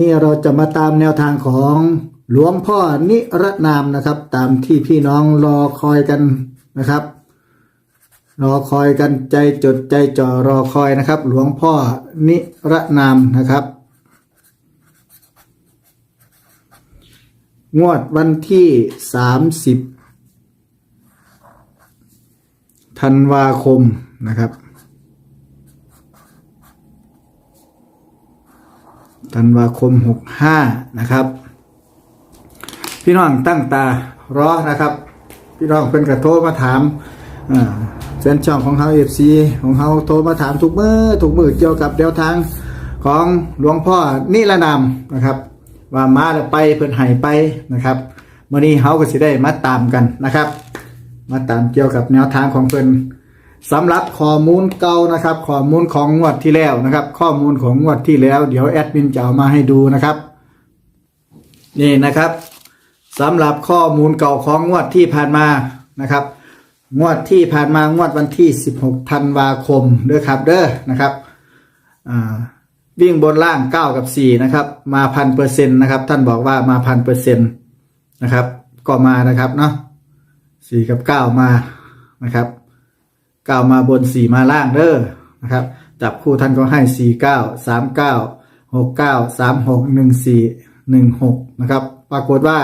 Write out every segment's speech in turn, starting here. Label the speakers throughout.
Speaker 1: นี่เราจะมาตามแนวทางของหลวงพ่อนิรนามนะครับ ตามที่พี่น้องรอคอยกันนะครับ รอคอยกันใจจดใจจ่อรอคอยนะครับ หลวงพ่อนิรนามนะครับ งวดวันที่สามสิบธันวาคมนะครับ ธันวาคมหกห้านะครับ พี่น้องตั้งตารอนะครับ พี่น้องเป็นกระโทรมาถามเส้นช่องของเขาเอฟซีของเขาโทรมาถามทุกมือทุกมือเกี่ยวกับแนวทางของหลวงพ่อนิรนามนะครับ ว่ามาแล้วไปเพิ่นหายไปนะครับมื่อนี้เขาก็สิได้มาตามกันนะครับ มาตามเกี่ยวกับแนวทางของเพิ่น สำหรับข้อมูลเก่านะครับข้อมูลของงวดที่แล้วนะครับ ข้อมูลของงวดที่แล้ว เดี๋ยวแอดมินจะเอามาให้ดูนะครับ นี่นะครับสำหรับข้อมูลเก่าของงวดที่ผ่านมานะครับ งวดที่ผ่านมางวดวันที่ 16 ธันวาคมเด้อครับเด้อนะครับวิ่งบนล่าง 9 กับ 4 นะครับ มาพันเปอร์เซ็นต์นะครับ ท่านบอกว่ามาพันเปอร์เซ็นต์นะครับ ก็มานะครับเนาะ4กับ 9 มานะครับ 9มาบน4มาล่างเด้อนะครับ จับคู่ท่านก็ให้4 9 3 9 6 9 3 6 1 4 1 6นะครับ ปรากฏว่า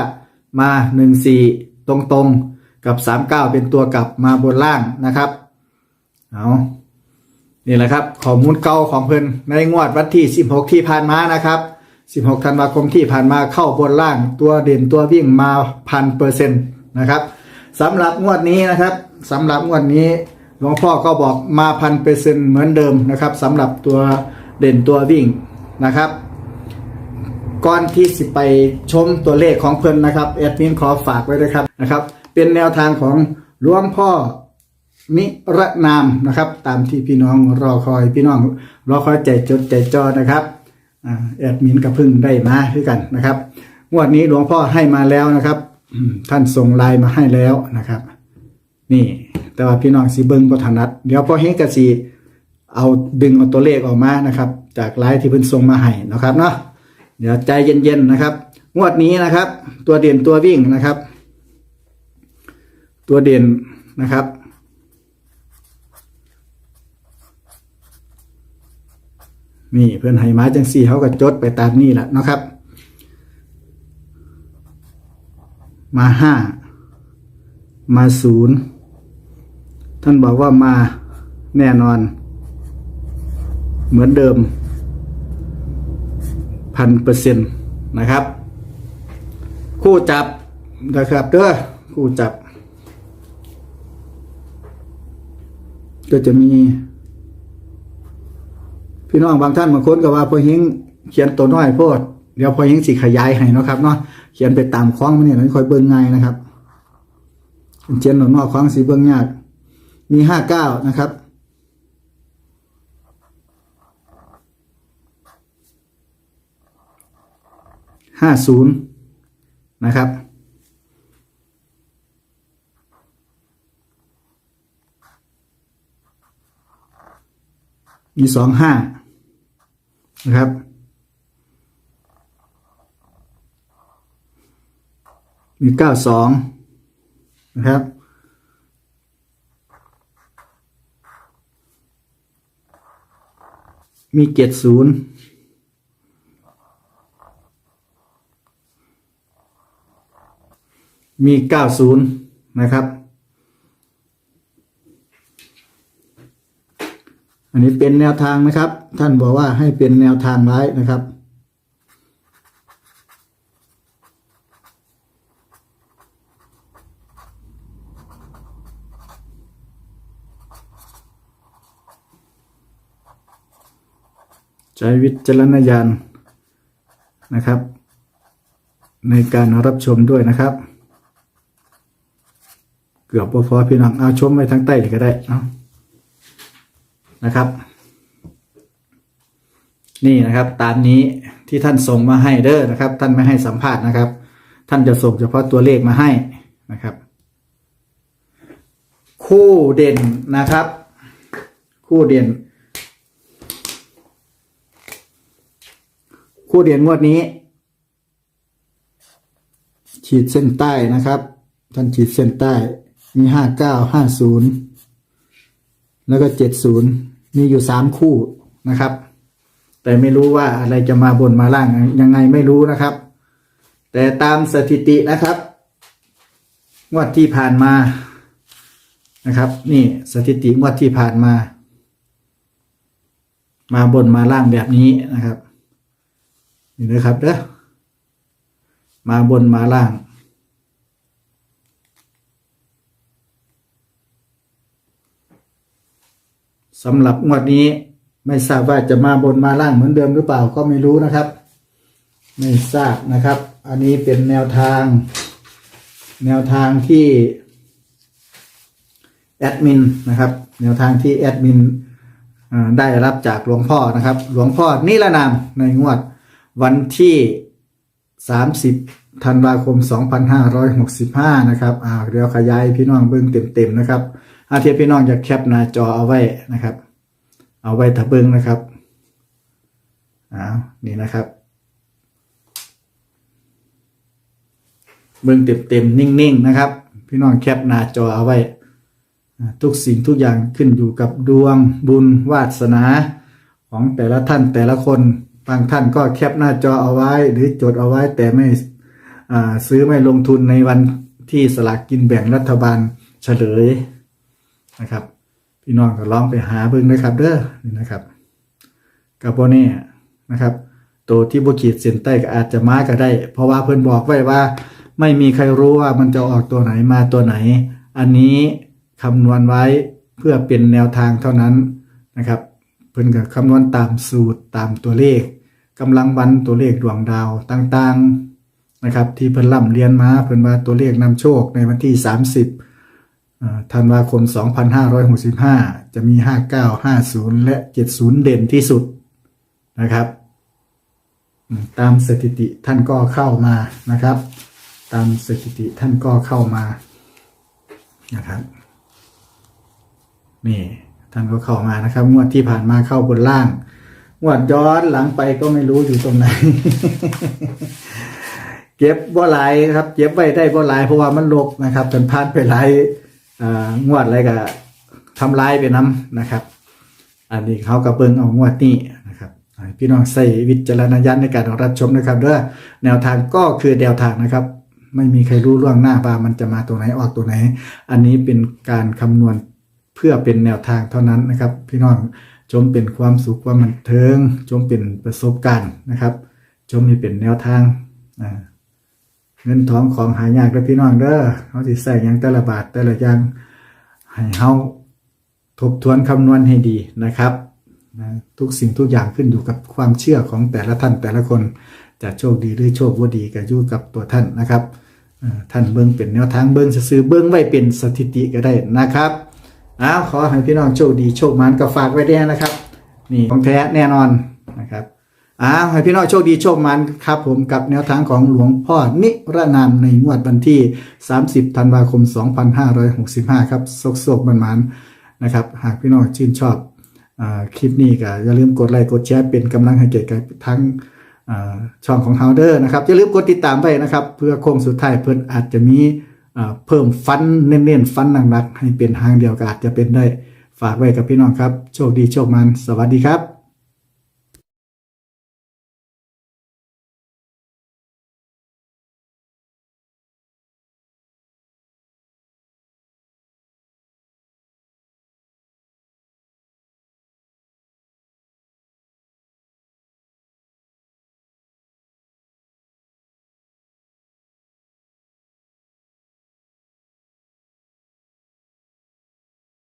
Speaker 1: มา1 4ตรงๆกับ3 9เป็นตัวกลับมาบนล่างนะครับ เอานี่แหละครับข้อมูลเก่าของเพิ่นในงวดวันที่16ที่ผ่านมานะครับ16ธันวาคมที่ผ่านมาเข้าบนล่างตัวเด่นตัววิ่งมาพันเปอร์เซ็นต์นะครับสำหรับงวดนี้นะครับสำหรับงวดนี้ หลวงพ่อก็บอกมาพันเปอร์เซ็นต์เหมือนเดิมนะครับสำหรับตัวเด่นตัววิ่งนะครับ ก่อนที่สิไปชมตัวเลขของเพิ่นนะครับแอดมินขอฝากไว้ด้วยครับนะครับ เป็นแนวทางของหลวงพ่อนิรนามนะครับ ตามที่พี่น้องรอคอยพี่น้องรอคอยใจจดใจจ่อนะครับแอดมินก็เพึ่งได้มาด้วยกันนะครับงวดนี้หลวงพ่อให้มาแล้วนะครับ ท่านส่งไลน์มาให้แล้วนะครับ นี่ แต่ว่าพี่น้องสีเบิ้งก็ถนัด เดี๋ยวพอเฮงกะสีเอาดึงเอาตัวเลขออกมานะครับ จากไลน์ที่เพิ่นส่งมาให้นะครับเนาะเดี๋ยวใจเย็นๆนะครับ งวดนี้นะครับ ตัวเด่นตัววิ่งนะครับ ตัวเด่นนะครับนี่เพื่อนให้มาจังสี่เขาก็จดไปตามนี่แหละนะครับ มาห้ามาศูนย์ ท่านบอกว่ามาแน่นอน เหมือนเดิมพันเปอร์เซ็นต์นะครับ คู่จับนะครับเด้อคู่จับ ก็จะมี พี่น้องบางท่านบางคนก็ว่าพอเฮงเขียนตัวน้อยโพดเดี๋ยวพอเฮงสิขยายให้นะครับเนาะเขียนไปตามคล้องมันเนี่ยมันค่อยเบิ่งง่ายนะครับเขียนตัวนอกคล้องสีเบิ่งยาก มีห้าเก้านะครับ ห้าศูนย์นะครับ มีสองห้านะครับมีเก้าสองนะครับ มีเจ็ดศูนย์มีเก้าศูนย์นะครับ อันนี้เป็นแนวทางนะครับ ท่านบอกว่าให้เป็นแนวทางไว้นะครับ ใช้วิจารณญาณนะครับ ในการรับชมด้วยนะครับ เกือบพอพี่น้องเอาชมไว้ทั้งใต้เลยก็ได้เนาะนะครับ นี่นะครับตามนี้ที่ท่านส่งมาให้เด้อนะครับ ท่านไม่ให้สัมภาษณ์นะครับ ท่านจะส่งเฉพาะตัวเลขมาให้นะครับ คู่เด่นนะครับ คู่เด่น คู่เด่นงวดนี้ ขีดเส้นใต้นะครับ ท่านขีดเส้นใต้ มีห้าเก้าห้าศูนย์แล้วก็เจ็ดศูนย์มีอยู่สามคู่นะครับ แต่ไม่รู้ว่าอะไรจะมาบนมาล่างยังไงไม่รู้นะครับ แต่ตามสถิตินะครับงวดที่ผ่านมานะครับ นี่สถิติงวดที่ผ่านมา มาบนมาล่างแบบนี้นะครับ นี่นะครับเด้อมาบนมาล่างสำหรับงวดนี้ไม่ทราบว่าจะมาบนมาล่างเหมือนเดิมหรือเปล่าก็ไม่รู้นะครับ ไม่ทราบนะครับ อันนี้เป็นแนวทาง แนวทางที่แอดมินนะครับ แนวทางที่แอดมินได้รับจากหลวงพ่อนะครับ หลวงพ่อนิรนามในงวด วันที่ 30ธันวาคม 2565 นะครับอ่าเดี๋ยวขยายพี่น้องเบิ้งเต็มๆนะครับอาเทียพี่น้องจะแคปหน้าจอเอาไว้นะครับ เอาไว้ถ้าเบิ้งนะครับอ้าวนี่นะครับ เบิ่งเต็มๆนิ่งๆนะครับ พี่น้องแคปหน้าจอเอาไว้ทุกสิ่งทุกอย่างขึ้นอยู่กับดวงบุญวาสนาของแต่ละท่านแต่ละคน บางท่านก็แคปหน้าจอเอาไว้ หรือจดเอาไว้แต่ไม่ซื้อไม่ลงทุนในวันที่สลากกินแบ่งรัฐบาลเฉลยนะครับ พี่น้องก็ลองไปหาเบิ่งนะครับ เด้อนี่นะครับกับโบนี่นะครับ ตัวที่บุขีดเส้นใต้ก็อาจจะมาก็ได้ เพราะว่าเพิ่อนบอกไว้ว่า ไม่มีใครรู้ว่ามันจะออกตัวไหนมาตัวไหน อันนี้คำนวณไว้เพื่อเป็นแนวทางเท่านั้นนะครับ เพิ่อนก็คำนวณตามสูตรตามตัวเลข กำลังวันตัวเลขดวงดาวต่างๆนะครับที่เพิ่นร่ำเรียนมาเพิ่นว่าตัวเลขนำโชคในวันที่ 30ธันวาคม 2565 จะมี 59 50 และ 70 เด่นที่สุดนะครับตามสถิติท่านก็เข้ามานะครับ ตามสถิติท่านก็เข้ามานะครับนี่ท่านก็เข้ามานะครับงวดที่ผ่านมาเข้าบนล่าง วดย้อนหลังไปก็ไม่รู้อยู่ตรงไหน เก็บบ่หลายครับ เก็บไว้ได้บ่หลายเพราะว่ามันลกนะครับจนผ่านไปหลายงวดอะไรก็ทำลายไปน้ำนะครับ อันนี้เขาก็เบิงเอางวดนี้นะครับ พี่น้องใส่วิจารณญาณในการรับชมนะครับเด้อแนวทางก็คือแนวทางนะครับ ไม่มีใครรู้ล่วงหน้าว่ามันจะมาตัวไหนออกตัวไหน อันนี้เป็นการคำนวณเพื่อเป็นแนวทางเท่านั้นนะครับ พี่น้อง จงเป็นความสุขความบันเทิงจงเป็นประสบการณ์นะครับจงมีเป็นแนวทางเงินทองของหายากแล้วพี่น้องเด้อเขาสิใส่หยังแต่ละบาทแต่ละอย่างให้เฮาทบทวนคำนวณให้ดีนะครับนะทุกสิ่งทุกอย่างขึ้นอยู่กับความเชื่อของแต่ละท่านแต่ละคนจะโชคดีหรือโชคว่าดีก็อยู่กับตัวท่านนะครับท่านเบิ้งเป็นแนวทางเบิ้งซื้อเบิ้งไว้เป็นสถิติก็ได้นะครับ อ้าวขอให้พี่น้องโชคดีโชคมันก็ฝากไว้ด้วยนะครับ นี่ของแท้แน่นอนนะครับอ้าวให้พี่น้องโชคดีโชคมันครับผมกับแนวทางของหลวงพ่อนิรนามในงวดวันที่ 30 ธันวาคม 2565 ครับโศกๆมันๆนะครับ หากพี่น้องชื่นชอบอคลิปนี้ก็อย่าลืมกดไลค์กดแชร์เป็นกำลังให้เกียรติกับทั้งช่องของเฮาเดอร์นะครับอย่าลืมกดติดตามไว้นะครับ เพื่อโค้งสุดท้ายเพิ่นอาจจะมี เพิ่มฟันเน้นๆฟันหนักๆให้เป็นทางเดียวกันจะเป็นได้ฝากไว้กับพี่น้องครับ โชคดีโชคมัน สวัสดีครับ